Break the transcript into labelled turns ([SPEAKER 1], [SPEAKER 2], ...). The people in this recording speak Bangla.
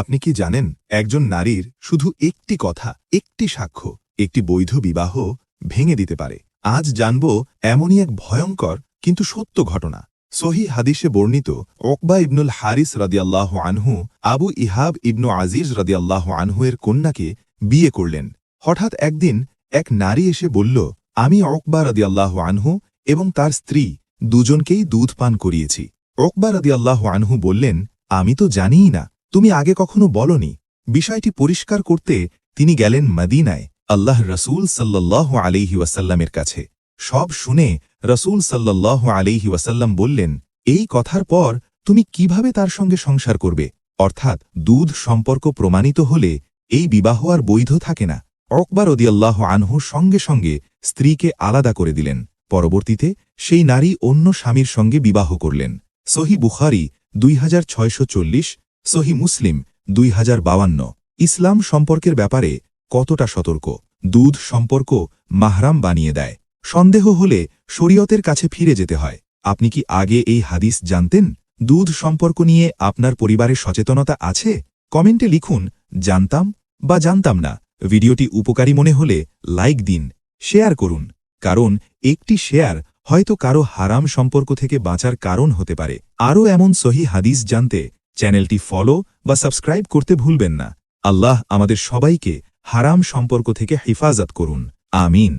[SPEAKER 1] আপনি কি জানেন, একজন নারীর শুধু একটি কথা, একটি সাক্ষ্য, একটি বৈধ বিবাহ ভেঙে দিতে পারে। আজ জানব এমনই এক ভয়ঙ্কর কিন্তু সত্য ঘটনা। সহি হাদিসে বর্ণিত, ওকবা ইবনুল হারিস রদিয়াল্লাহ আনহু, আবু ইহাব ইবনু আজিজ রদিয়াল্লাহ আনহু এর কন্যাকে বিয়ে করলেন। হঠাৎ একদিন এক নারী এসে বলল, আমি ওকবা রদিয়াল্লাহ আনহু এবং তার স্ত্রী দুজনকেই দুধ পান করিয়েছি। ওকবা রদিয়াল্লাহ আনহু বললেন, আমি তো জানিই না। তুমি আগে কখনো বলনি, বিষয়টি পরিষ্কার করতে তিনি গেলেন মদিনায় আল্লাহ রসুল সাল্লাহ আলিহি ওয়াসাল্লামের কাছে। সব শুনে রসুল সাল্লাহ আলিহি ওয়াসাল্লাম বললেন, এই কথার পর তুমি কীভাবে তার সঙ্গে সংসার করবে? অর্থাৎ দুধ সম্পর্ক প্রমাণিত হলে এই বিবাহ আর বৈধ থাকে না। অকবার অদিয়াল্লাহ আনহু সঙ্গে সঙ্গে স্ত্রীকে আলাদা করে দিলেন। পরবর্তীতে সেই নারী অন্য স্বামীর সঙ্গে বিবাহ করলেন। সহি বুখারি দুই সহি মুসলিম দুই ইসলাম সম্পর্কের ব্যাপারে কতটা সতর্ক? দুধ সম্পর্ক মাহরাম বানিয়ে দেয়। সন্দেহ হলে শরীয়তের কাছে ফিরে যেতে হয়। আপনি কি আগে এই হাদিস জানতেন? দুধ সম্পর্ক নিয়ে আপনার পরিবারের সচেতনতা আছে? কমেন্টে লিখুন, জানতাম বা জানতাম না। ভিডিওটি উপকারী মনে হলে লাইক দিন, শেয়ার করুন। কারণ একটি শেয়ার হয়তো কারও হারাম সম্পর্ক থেকে বাঁচার কারণ হতে পারে। আরও এমন সহি হাদিস জানতে চ্যানেলটি ফলো বা সাবস্ক্রাইব করতে ভুলবেন না। আল্লাহ আমাদের সবাইকে হারাম সম্পর্ক থেকে হেফাজত করুন। আমিন।